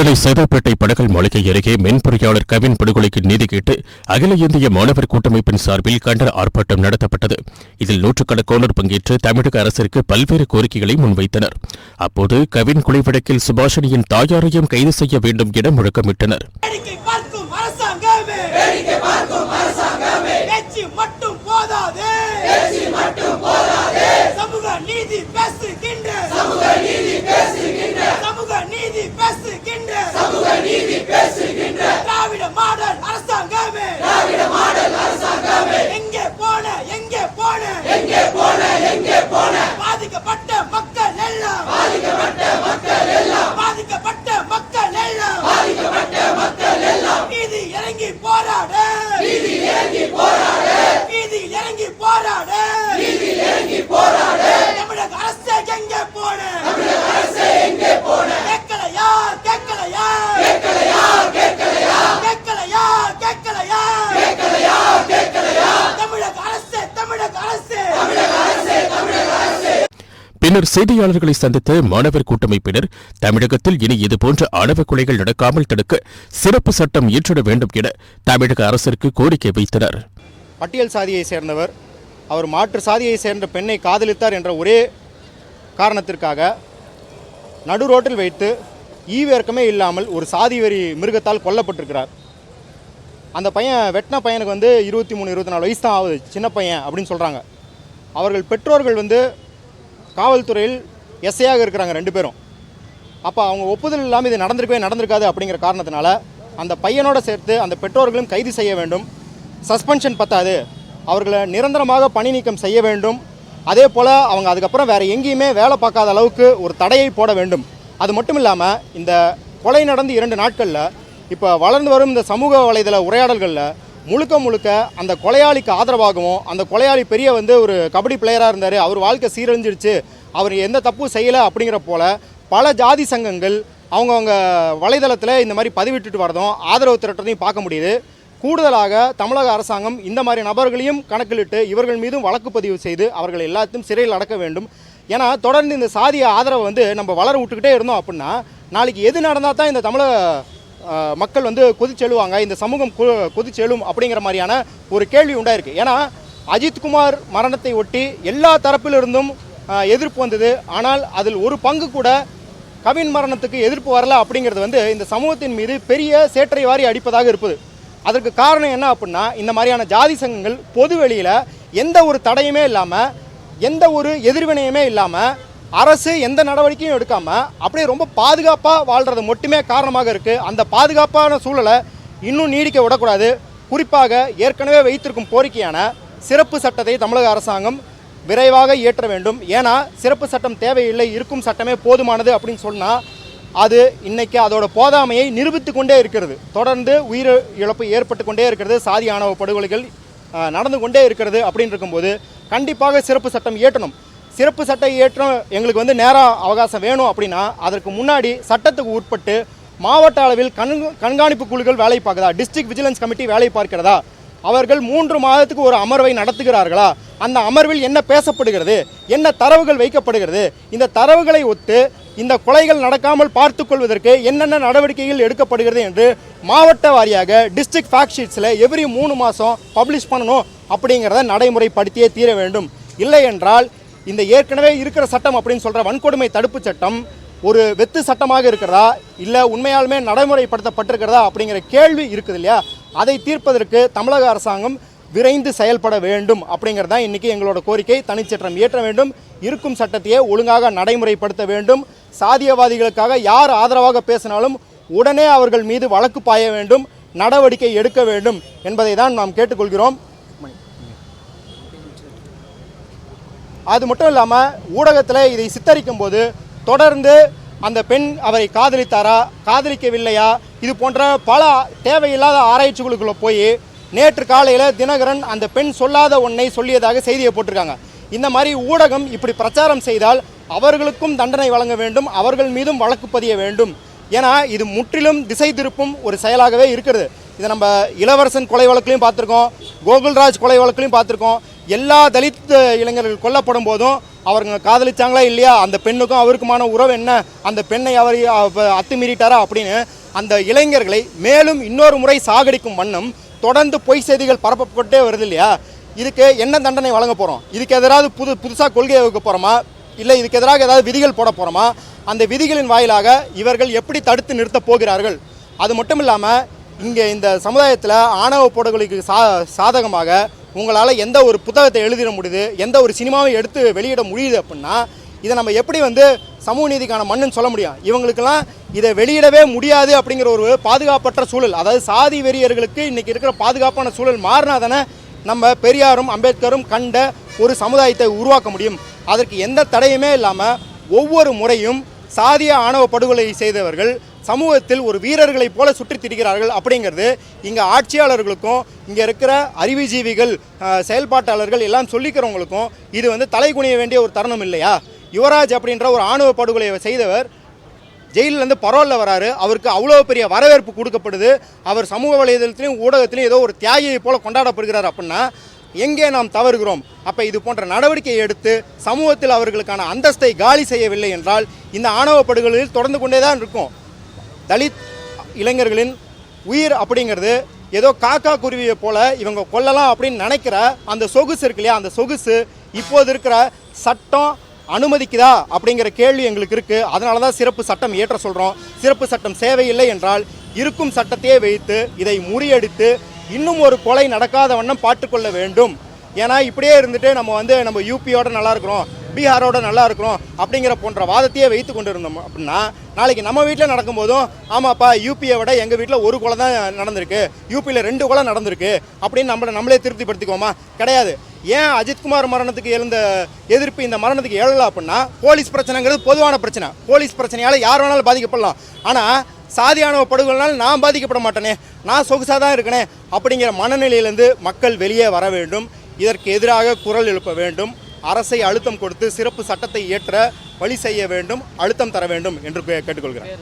சென்னை சேதாப்பேட்டை படகல் மாளிகை அருகே மென்பொறியாளர் கவின் படுகொலைக்கு நீதி கேட்டு அகில இந்திய மாணவர் கூட்டமைப்பின் சார்பில் கண்டன ஆர்ப்பாட்டம் நடத்தப்பட்டது. இதில் நூற்றுக்கணக்கானோர் பங்கேற்று தமிழக அரசிற்கு பல்வேறு கோரிக்கைகளை முன்வைத்தனர். அப்போது கவின் கொலை வழக்கில் சுபாஷினியின் தாயாரையும் கைது செய்ய வேண்டும் என முழக்கமிட்டனர். சமூக நீதி பேசுகின்ற சமூக நீதி பின்னர் செய்தியாளர்களை சந்தித்த மாணவர் கூட்டமைப்பினர் தமிழகத்தில் இனி இதுபோன்ற ஆணவ கொலைகள் நடக்காமல் தடுக்க சிறப்பு சட்டம் இயற்றிட வேண்டும் என தமிழக அரசிற்கு கோரிக்கை வைத்தனர். பட்டியல் சாதியை சேர்ந்தவர் அவர் மாற்று சாதியை சேர்ந்த பெண்ணை காதலித்தார் என்ற ஒரே காரணத்திற்காக நடு ரோட்டில் வைத்து ஈவேர்க்கமே இல்லாமல் ஒரு சாதி வரி மிருகத்தால் கொல்லப்பட்டிருக்கிறார். அந்த பையன் வெட்டின பையனுக்கு வந்து இருபத்தி மூணு இருபத்தி நாலு வயசு தான் ஆகுது சின்ன பையன் அப்படின்னு சொல்கிறாங்க அவர்கள் பெற்றோர்கள் வந்து காவல்துறையில் எஸ்ஐயாக இருக்கிறாங்க ரெண்டு பேரும். அப்போ அவங்க ஒப்புதல் இல்லாமல் இது நடந்திருக்கவே நடந்திருக்காது அப்படிங்கிற காரணத்தினால அந்த பையனோட சேர்த்து அந்த பெற்றோர்களும் கைது செய்ய வேண்டும். சஸ்பென்ஷன் பத்தாது. அவர்களை நிரந்தரமாக பணி நீக்கம் செய்ய வேண்டும். அதே போல் அவங்க அதுக்கப்புறம் வேறு எங்கேயுமே வேலை பார்க்காத அளவுக்கு ஒரு தடையை போட வேண்டும். அது மட்டும் இல்லாமல் இந்த கொலை நடந்து இரண்டு நாட்களில் இப்போ வளர்ந்து வரும் இந்த சமூக வலைதள உரையாடல்களில் முழுக்க முழுக்க அந்த கொலையாளிக்கு ஆதரவாகவும் அந்த கொலையாளி பெரிய வந்து ஒரு கபடி பிளேயராக இருந்தார். அவர் வாழ்க்கை சீரழிஞ்சிருச்சு. அவர் எந்த தப்பும் செய்யலை அப்படிங்கிற போல பல ஜாதி சங்கங்கள் அவங்கவுங்க வலைதளத்தில் இந்த மாதிரி பதிவிட்டுட்டு வரதும் ஆதரவு திரட்டுறதையும் பார்க்க முடியுது. கூடுதலாக தமிழக அரசாங்கம் இந்த மாதிரி நபர்களையும் கணக்கிலிட்டு இவர்கள் மீதும் வழக்கு பதிவு செய்து அவர்கள் எல்லாத்தையும் சிறையில் அடக்க வேண்டும். ஏன்னா தொடர்ந்து இந்த சாதிய ஆதரவை வந்து நம்ம வளர விட்டுக்கிட்டே இருந்தோம் அப்படின்னா நாளைக்கு எது நடந்தால் தான் இந்த தமிழக மக்கள் வந்து கொதிச்செழுவாங்க இந்த சமூகம் கொதிச்செழும் அப்படிங்கிற மாதிரியான ஒரு கேள்வி உண்டாயிருக்கு. ஏன்னா அஜித்குமார் மரணத்தை ஒட்டி எல்லா தரப்பிலிருந்தும் எதிர்ப்பு வந்தது. ஆனால் அதில் ஒரு பங்கு கூட கவின் மரணத்துக்கு எதிர்ப்பு வரல அப்படிங்கிறது வந்து இந்த சமூகத்தின் மீது பெரிய சேற்றை வாரி அடிப்பதாக இருப்பது. அதற்கு காரணம் என்ன அப்படின்னா இந்த மாதிரியான ஜாதி சங்கங்கள் பொது வெளியில் எந்த ஒரு தடையுமே இல்லாமல் எந்த ஒரு எதிர்வினையுமே இல்லாமல் அரசு எந்த நடவடிக்கையும் எடுக்காமல் அப்படியே ரொம்ப பாதுகாப்பாக வாழ்கிறது மட்டுமே காரணமாக இருக்குது அந்த பாதுகாப்பான சூழலை இன்னும் நீடிக்க விடக்கூடாது. குறிப்பாக ஏற்கனவே வைத்திருக்கும் கோரிக்கையான சிறப்பு சட்டத்தை தமிழக அரசாங்கம் விரைவாக இயற்ற வேண்டும். ஏன்னா சிறப்பு சட்டம் தேவையில்லை இருக்கும் சட்டமே போதுமானது அப்படின்னு சொன்னால் அது இன்னைக்கு அதோட போதாமையை நிரூபித்து கொண்டே இருக்கிறது. தொடர்ந்து உயிர் இழப்பு ஏற்பட்டு கொண்டே இருக்கிறது. சாதி ஆணவ படுகொலைகள் நடந்து கொண்டே இருக்கிறது அப்படின்னு இருக்கும்போது கண்டிப்பாக சிறப்பு சட்டம் இயற்றணும். சிறப்பு சட்டம் இயற்றம் எங்களுக்கு வந்து நேர அவகாசம் வேணும் அப்படின்னா அதற்கு முன்னாடி சட்டத்துக்கு உட்பட்டு மாவட்ட அளவில் கண் கண்காணிப்பு குழுக்கள் வேலை பார்க்குதா? டிஸ்ட்ரிக்ட் விஜிலன்ஸ் கமிட்டி வேலை பார்க்கிறதா? அவர்கள் மூன்று மாதத்துக்கு ஒரு அமர்வை நடத்துகிறார்களா? அந்த அமர்வில் என்ன பேசப்படுகிறது? என்ன தரவுகள் வைக்கப்படுகிறது? இந்த தரவுகளை ஒத்து இந்த கொலைகள் நடக்காமல் பார்த்து கொள்வதற்கு என்னென்ன நடவடிக்கைகள் எடுக்கப்படுகிறது என்று மாவட்ட வாரியாக டிஸ்ட்ரிக்ட் ஃபேக்ட் ஷீட்ஸில் எவ்ரி மூணு மாதம் பப்ளிஷ் பண்ணணும் அப்படிங்கிறத நடைமுறைப்படுத்தியே தீர வேண்டும். இல்லை என்றால் இந்த ஏற்கனவே இருக்கிற சட்டம் அப்படின்னு சொல்கிற வன்கொடுமை தடுப்பு சட்டம் ஒரு வெத்து சட்டமாக இருக்கிறதா? இல்லை உண்மையாலுமே நடைமுறைப்படுத்தப்பட்டிருக்கிறதா? அப்படிங்கிற கேள்வி இருக்குது இல்லையா? அதை தீர்ப்பதற்கு தமிழக அரசாங்கம் விரைந்து செயல்பட வேண்டும் அப்படிங்கிறது தான் இன்றைக்கி எங்களோட கோரிக்கை. தனிச்சட்டம் இயற்ற வேண்டும். இருக்கும் சட்டத்தையே ஒழுங்காக நடைமுறைப்படுத்த வேண்டும். சாதியவாதிகளுக்காக யார் ஆதரவாக பேசினாலும் உடனே அவர்கள் மீது வழக்கு பாய வேண்டும். நடவடிக்கை எடுக்க வேண்டும் என்பதை தான் நாம் கேட்டுக்கொள்கிறோம். அது மட்டும் இல்லாமல் ஊடகத்தில் இதை சித்தரிக்கும் போது தொடர்ந்து அந்த பெண் அவரை காதலித்தாரா காதலிக்கவில்லையா இது போன்ற பல தேவையில்லாத ஆராய்ச்சிகளுக்குள்ளே போய் நேற்று காலையில் தினகரன் அந்த பெண் சொல்லாத ஒன்றை சொல்லியதாக செய்தியை போட்டிருக்காங்க. இந்த மாதிரி ஊடகம் இப்படி பிரச்சாரம் செய்தால் அவர்களுக்கும் தண்டனை வழங்க வேண்டும் அவர்கள் மீதும் வழக்கு பதிய வேண்டும். ஏன்னா இது முற்றிலும் திசை திருப்பும் ஒரு செயலாகவே இருக்கிறது. இதை நம்ம இளவரசன் கொலை வழக்குலையும் பார்த்துருக்கோம் கோகுல்ராஜ் கொலை வழக்குலையும் பார்த்துருக்கோம். எல்லா தலித் இளைஞர்கள் கொல்லப்படும் போதும் அவருங்க காதலிச்சாங்களா இல்லையா? அந்த பெண்ணுக்கும் அவருக்குமான உறவு என்ன? அந்த பெண்ணை அவர் அத்துமீறிட்டாரா அப்படின்னு அந்த இளைஞர்களை மேலும் இன்னொரு முறை சாகடிக்கும் வண்ணம் தொடர்ந்து பொய் செய்திகள் பரப்பப்பட்டே வருது இல்லையா? இதுக்கு என்ன தண்டனை வழங்க போகிறோம் இதுக்கு எதிராவது புது புதுசாக கொள்கையை வைக்க போகிறோமா இல்லை இதுக்கு எதிராக ஏதாவது விதிகள் போட போகிறோமா அந்த விதிகளின் வாயிலாக இவர்கள் எப்படி தடுத்து நிறுத்தப் போகிறார்கள்? அது மட்டும் இல்லாமல் இங்கே இந்த சமுதாயத்தில் ஆணவ படுகொலைக்கு சா சாதகமாக உங்களால் எந்த ஒரு புத்தகத்தை எழுதிட முடியுது எந்த ஒரு சினிமாவை எடுத்து வெளியிட முடியுது அப்படின்னா இதை நம்ம எப்படி வந்து சமூக நீதிக்கான மண்ணுன்னு சொல்ல முடியும்? இவங்களுக்கெல்லாம் இதை வெளியிடவே முடியாது அப்படிங்கிற ஒரு பாதுகாப்பற்ற சூழல். அதாவது சாதி வெறியர்களுக்கு இன்றைக்கி இருக்கிற பாதுகாப்பான சூழல் மாறினா தானே நம்ம பெரியாரும் அம்பேத்கரும் கண்ட ஒரு சமுதாயத்தை உருவாக்க முடியும். அதற்கு எந்த தடையுமே இல்லாமல் ஒவ்வொரு முறையும் சாதிய ஆணவ படுகொலை செய்தவர்கள் சமூகத்தில் ஒரு வீரர்களைப் போல சுற்றித் திரிகிறார்கள் அப்படிங்கிறது இங்கே ஆட்சியாளர்களுக்கும் இங்கே இருக்கிற அறிவுஜீவிகள் செயல்பாட்டாளர்கள் எல்லாம் சொல்லிக்கிறவங்களுக்கும் இது வந்து தலை குனிய வேண்டிய ஒரு தருணம் இல்லையா? யுவராஜ் அப்படின்ற ஒரு ஆணவ படுகொலையை செய்தவர் ஜெயிலிருந்து பரோலில் வராரு. அவருக்கு அவ்வளோ பெரிய வரவேற்பு கொடுக்கப்படுது. அவர் சமூக வலைதளத்திலையும் ஊடகத்திலையும் ஏதோ ஒரு தியாகியை போல கொண்டாடப்படுகிறார் அப்படின்னா எங்கே நாம் தவறுகிறோம்? அப்போ இது போன்ற நடவடிக்கையை எடுத்து சமூகத்தில் அவர்களுக்கான அந்தஸ்தை காலி செய்யவில்லை என்றால் இந்த ஆணவ படுகொலையில் தொடர்ந்து கொண்டே தான் இருக்கும். தலித் இளைஞர்களின் உயிர் அப்படிங்கிறது ஏதோ காக்கா குருவியை போல இவங்க கொல்லலாம் அப்படின்னு நினைக்கிற அந்த சொகுசு இருக்கு இல்லையா? அந்த சொகுசு இப்போது இருக்கிற சட்டம் அனுமதிக்குதா அப்படிங்கிற கேள்வி எங்களுக்கு இருக்குது அதனால தான் சிறப்பு சட்டம் ஏற்ற சொல்கிறோம் சிறப்பு சட்டம் சேவையில்லை என்றால் இருக்கும் சட்டத்தையே வைத்து இதை முறியடித்து இன்னும் ஒரு கொலை நடக்காத வண்ணம் பார்த்துக்கொள்ள வேண்டும். ஏன்னா இப்படியே இருந்துட்டு நம்ம வந்து நம்ம யூபியோட நல்லா இருக்கிறோம். பீகாரோட நல்லா இருக்கிறோம் அப்படிங்கிற போன்ற வாதத்தையே வைத்து கொண்டு இருந்தோம் அப்படின்னா நாளைக்கு நம்ம வீட்டில் நடக்கும்போதும் ஆமாப்பா யூபியை விட எங்கள் வீட்டில் ஒரு கொலை தான் நடந்திருக்கு. யூபியில் ரெண்டு கொலை நடந்திருக்கு அப்படின்னு நம்மளை நம்மளே திருப்திப்படுத்திக்குவோமா? கிடையாது. ஏன் அஜித்குமார் மரணத்துக்கு எழுந்த எதிர்ப்பு இந்த மரணத்துக்கு எழல அப்படின்னா போலீஸ் பிரச்சனைங்கிறது பொதுவான பிரச்சனை. போலீஸ் பிரச்சனையால் யார் வேணாலும் பாதிக்கப்படலாம். ஆனால் சாதியானவ படுகொலைனால நான் பாதிக்கப்பட மாட்டேனே நான் சொகுசாக தான் இருக்கனே அப்படிங்கிற மனநிலையிலேருந்து மக்கள் வெளியே வர வேண்டும். இதற்கு எதிராக குரல் எழுப்ப வேண்டும். அரசை அழுத்தம் கொடுத்து சிறப்பு சட்டத்தை இயற்ற வழி செய்ய வேண்டும் அழுத்தம் தர வேண்டும் என்று கேட்டுக்கொள்கிறேன்.